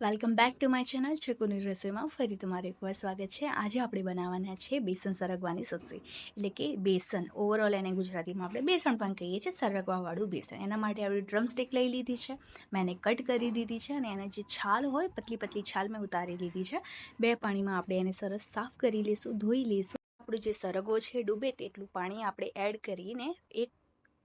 Welcome back to my channel છકુની રસોઈમાં ફરી તમારું એકવાર સ્વાગત છે. આજે આપણે બનાવવાના છે બેસન સરગવાની સબ્જી. એટલે કે બેસન. ઓવરઓલ એને ગુજરાતીમાં આપણે બેસન પણ કહીએ છીએ, સરગવાવાળું બેસન. એના માટે આપણે ડ્રમ સ્ટિક લઈ લીધી છે. મેં એને કટ કરી દીધી છે અને એને જે છાલ હોય, પતલી પતલી છાલ મેં ઉતારી લીધી છે. બે પાણીમાં આપણે એને સરસ સાફ કરી લઈશું ધોઈ લઈશું આપણું જે સરગવો છે ડૂબે તેટલું પાણી આપણે એડ કરીને એક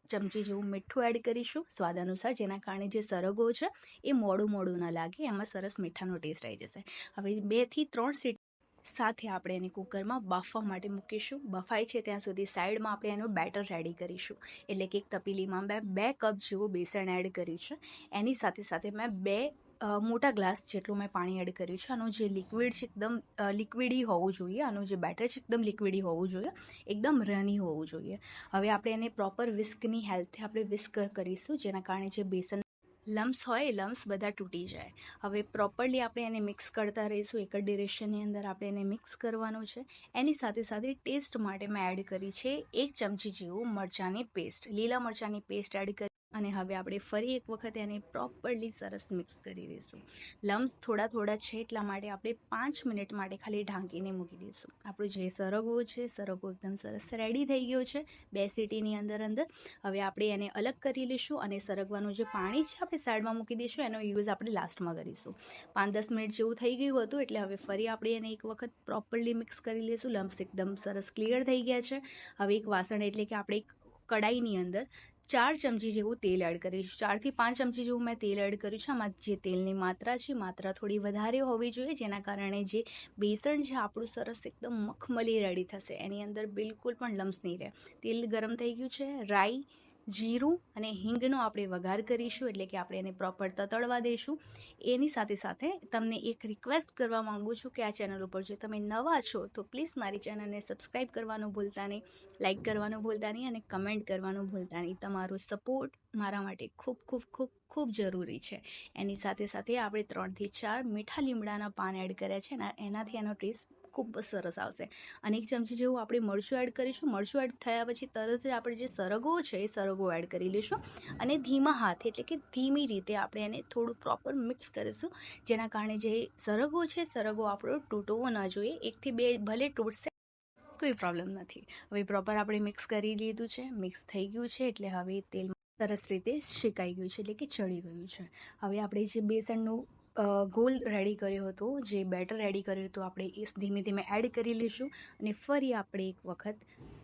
ચમચી જેવું મીઠું એડ કરીશું. સ્વાદ અનુસાર જેના કારણે જે સરગો છે, એ મોડું મોડું ન લાગે, એમાં સરસ મીઠાનો ટેસ્ટ આવી જશે. હવે બેથી ત્રણ સીટ સાથે આપણે એને કુકરમાં બાફવા માટે મૂકીશું. બફાય છે ત્યાં સુધી સાઈડમાં આપણે એનું બેટર રેડી કરીશું. એટલે કે એક તપેલીમાં મેં બે કપ જેવું બેસણ એડ કર્યું છે. એની સાથે સાથે મેં બે મોટા ગ્લાસ જેટલું મેં પાણી એડ કર્યું છે. આનું જે લિક્વિડ છે, એકદમ લિક્વિડી હોવું જોઈએ. આનું જે બેટર છે, એકદમ લિક્વિડી હોવું જોઈએ. એકદમ રની હોવું જોઈએ. હવે આપણે એને પ્રોપર વિસ્કની હેલ્પથી આપણે વિસ્ક કરીશું, જેના કારણે જે બેસન લમ્સ હોય, એ લમ્સ બધા તૂટી જાય. હવે પ્રોપરલી આપણે એને મિક્સ કરતા રહીશું. એક જ ડિરેક્શનની અંદર આપણે એને મિક્સ કરવાનું છે. એની સાથે સાથે ટેસ્ટ માટે મેં એડ કરી છે એક ચમચી જેવું મરચાંની પેસ્ટ. લીલા મરચાંની પેસ્ટ એડ કરી અને હવે આપણે ફરી એક વખત એને પ્રોપરલી સરસ મિક્સ કરી દઈશું. લમ્સ થોડા થોડા છે એટલા માટે આપણે પાંચ મિનિટ માટે ખાલી ઢાંકીને મૂકી દઈશું. આપણો જે સરગવો છે, સરગવો એકદમ સરસ રેડી થઈ ગયો છે, બે સીટીની અંદર અંદર. હવે આપણે એને અલગ કરી લઈશું અને સરગવાનું જે પાણી છે આપણે સાઈડમાં મૂકી દઈશું, એનો યુઝ આપણે લાસ્ટમાં કરીશું. પાંચ દસ મિનિટ જેવું થઈ ગયું હતું એટલે હવે ફરી આપણે એને એક વખત પ્રોપરલી મિક્સ કરી લઈશું. લમ્સ એકદમ સરસ ક્લિયર થઈ ગયા છે. હવે એક વાસણ એટલે કે આપણે એક કડાઈની અંદર ચાર ચમચી જેવું તેલ એડ કરીશું ચારથી પાંચ ચમચી જેવું મેં તેલ એડ કર્યું છે. આમાં જે તેલની માત્રા છે, માત્રા થોડી વધારે હોવી જોઈએ, જેના કારણે જે બેસણ છે, આપણું સરસ એકદમ મખમલી રેડી થશે. એની અંદર બિલકુલ પણ લમ્સ નહીં રહે. તેલ ગરમ થઈ ગયું છે. રાઈ જીરું અને હિંગનો આપણે વઘાર કરીશું, એટલે કે આપણે એને પ્રોપર તતળવા દઈશું. એની સાથે સાથે તમને એક રિક્વેસ્ટ કરવા માંગુ છું કે આ ચેનલ ઉપર જો તમે નવા છો, તો પ્લીઝ મારી ચેનલને સબસ્ક્રાઈબ કરવાનું ભૂલતા નહીં લાઇક કરવાનું ભૂલતા નહીં અને કમેન્ટ કરવાનું ભૂલતા નહીં. તમારો સપોર્ટ મારા માટે ખૂબ ખૂબ ખૂબ ખૂબ જરૂરી છે. એની સાથે સાથે આપણે ત્રણથી ચાર મીઠા લીમડાના પાન એડ કર્યા છે એનાથી એનો ટેસ્ટ ખૂબ જ સરસ આવશે. અને એક ચમચી જેવું આપણે મરચું એડ કરીશું. મરચું એડ થયા પછી તરત જ આપણે જે સરગવો છે, એ સરગવો એડ કરી લઈશું. અને ધીમા હાથે, એટલે કે ધીમી રીતે આપણે એને થોડું પ્રોપર મિક્સ કરીશું. જેના કારણે જે સરગવો છે, સરગવો આપણો તૂટવો ન જોઈએ. એકથી બે ભલે તૂટશે, કોઈ પ્રોબ્લેમ નથી. હવે પ્રોપર આપણે મિક્સ કરી લીધું છે. મિક્સ થઈ ગયું છે, એટલે હવે તેલ સરસ રીતે શેકાઈ ગયું છે, એટલે કે ચડી ગયું છે. હવે આપણે જે બેસનનું ગોલ રેડી કર્યો હતો. જે બેટર રેડી કર્યું હતું, આપણે એ ધીમે ધીમે એડ કરી લઈશું અને ફરી આપણે એક વખત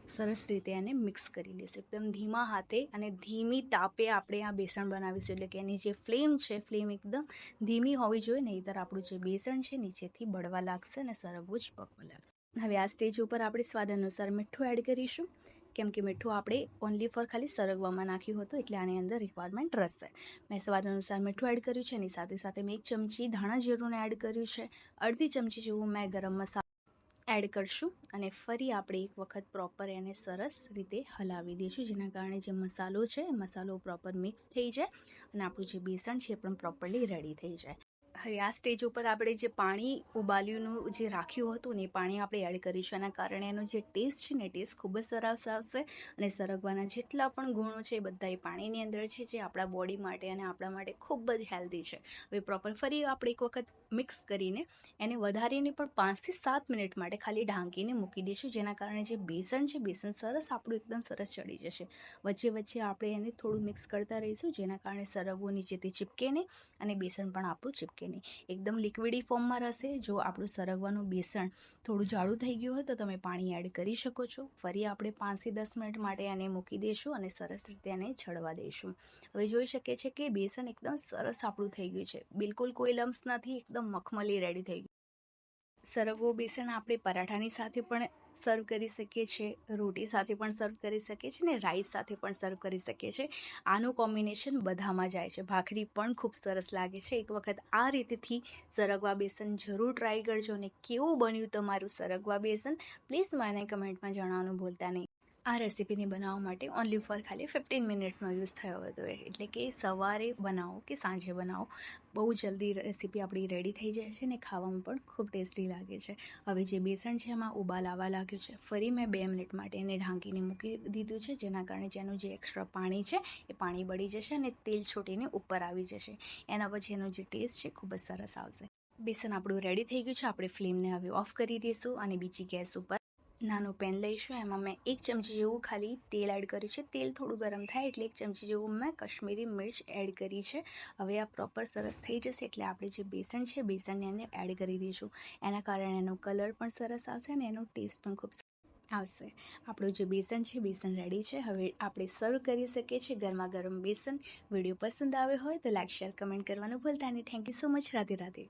સરસ રીતે એને મિક્સ કરી લઈશું એકદમ ધીમા હાથે અને ધીમી તાપે આપણે આ બેસણ બનાવીશું. એટલે કે એની જે ફ્લેમ છે ફ્લેમ એકદમ ધીમી હોવી જોઈએ, નહીંતર આપણું જે બેસણ છે, નીચેથી બળવા લાગશે અને સરગવું જ પકવા લાગશે. હવે આ સ્ટેજ ઉપર આપણે સ્વાદ અનુસાર મીઠું એડ કરીશું. કેમ કે મીઠું આપણે ઓનલી ફોર ખાલી સરગવામાં નાખ્યું હતું, એટલે આની અંદર રિક્વાયરમેન્ટ રહેશે. મેં સ્વાદ અનુસાર મીઠું એડ કર્યું છે એની સાથે સાથે મેં એક ચમચી ધાણા જીરુંને એડ કર્યું છે. અડધી ચમચી જેવું મેં ગરમ મસાલો એડ કરશું અને ફરી આપણે એક વખત પ્રોપર એને સરસ રીતે હલાવી દઈશું, જેના કારણે જે મસાલો છે મસાલો પ્રોપર મિક્સ થઈ જાય અને આપણું જે બેસણ છે એ પણ પ્રોપરલી રેડી થઈ જાય. હવે આ સ્ટેજ ઉપર આપણે જે પાણી ઉબાલ્યુંનું જે રાખ્યું હતું ને એ પાણી આપણે એડ કરીશું. એના કારણે એનો જે ટેસ્ટ છે ને ટેસ્ટ ખૂબ જ સરસ આવશે અને સરગવાના જેટલા પણ ગુણો છે એ બધા એ પાણીની અંદર છે જે આપણા બોડી માટે અને આપણા માટે ખૂબ જ હેલ્ધી છે. હવે પ્રોપર ફરી આપણે એક વખત મિક્સ કરીને એને વધારીને પણ પાંચથી સાત મિનિટ માટે ખાલી ઢાંકીને મૂકી દઈશું, જેના કારણે જે બેસન છે, બેસન સરસ આપણું એકદમ સરસ ચડી જશે. વચ્ચે વચ્ચે આપણે એને થોડું મિક્સ કરતા રહીશું, જેના કારણે સરગવો નીચેથી ચીપકે નહીં અને બેસન પણ આપણું ચીપકે નહીં એકદમ લિક્વિડી ફોર્મમાં રહેશે જો આપણું સરગવાનું બેસણ થોડું જાડું થઈ ગયું હોય તો તમે પાણી એડ કરી શકો છો. ફરી આપણે પાંચથી દસ મિનિટ માટે એને મૂકી દઈશું અને સરસ રીતે એને છડવા દઈશું હવે જોઈ શકીએ છીએ કે બેસન એકદમ સરસ આપણું થઈ ગયું છે. બિલકુલ કોઈ લમ્સ નથી, એકદમ મખમલી રેડી થઈ ગયું સરગવો બેસન આપણે પરાઠાની સાથે પણ સર્વ કરી શકીએ છીએ, રોટી સાથે પણ સર્વ કરી શકીએ છીએ ને રાઈસ સાથે પણ સર્વ કરી શકીએ છીએ. આનું કોમ્બિનેશન બધામાં જાય છે. ભાખરી પણ ખૂબ સરસ લાગે છે. એક વખત આ રીતથી સરગવા બેસન જરૂર ટ્રાય કરજો અને કેવું બન્યું તમારું સરગવા બેસન? પ્લીઝ મને કમેન્ટમાં જણાવવાનું ભૂલતા નહીં. આ રેસીપીને બનાવવા માટે ઓનલી ફોર ખાલી ફિફ્ટીન મિનિટ્સનો યુઝ થયો હતો એટલે કે સવારે બનાવો કે સાંજે બનાવો. બહુ જલ્દી રેસીપી આપણી રેડી થઈ જાય છે ને ખાવામાં પણ ખૂબ ટેસ્ટી લાગે છે. હવે જે બેસણ છે એમાં ઉબાલ આવવા લાગ્યું છે. ફરી મેં બે મિનિટ માટે એને ઢાંકીને મૂકી દીધું છે, જેના કારણે જેનું જે એક્સ્ટ્રા પાણી છે એ પાણી બળી જશે અને તેલ છૂટીને ઉપર આવી જશે. એના પછી એનો જે ટેસ્ટ છે ખૂબ જ સરસ આવશે. બેસન આપણું રેડી થઈ ગયું છે. આપણે ફ્લેમને હવે ઓફ કરી દઈશું અને બીજી ગેસ ઉપર નાનું પેન લઈશું, એમાં મેં એક ચમચી જેવું ખાલી તેલ એડ કર્યું છે. તેલ થોડું ગરમ થાય એટલે એક ચમચી જેવું મેં કશ્મીરી મિર્ચ એડ કરી છે. હવે આ પ્રોપર સરસ થઈ જશે એટલે આપણે જે બેસન છે, બેસનને એને એડ કરી દઈશું. એના કારણે એનો કલર પણ સરસ આવશે અને એનો ટેસ્ટ પણ ખૂબ આવશે. આપણું જે બેસન છે, બેસન રેડી છે. હવે આપણે સર્વ કરી શકીએ છીએ ગરમા ગરમ બેસન. વીડિયો પસંદ આવ્યો હોય તો લાઈક શેર કમેન્ટ કરવાનું ભૂલતા નહીં. Thank you so much Radhe Radhe.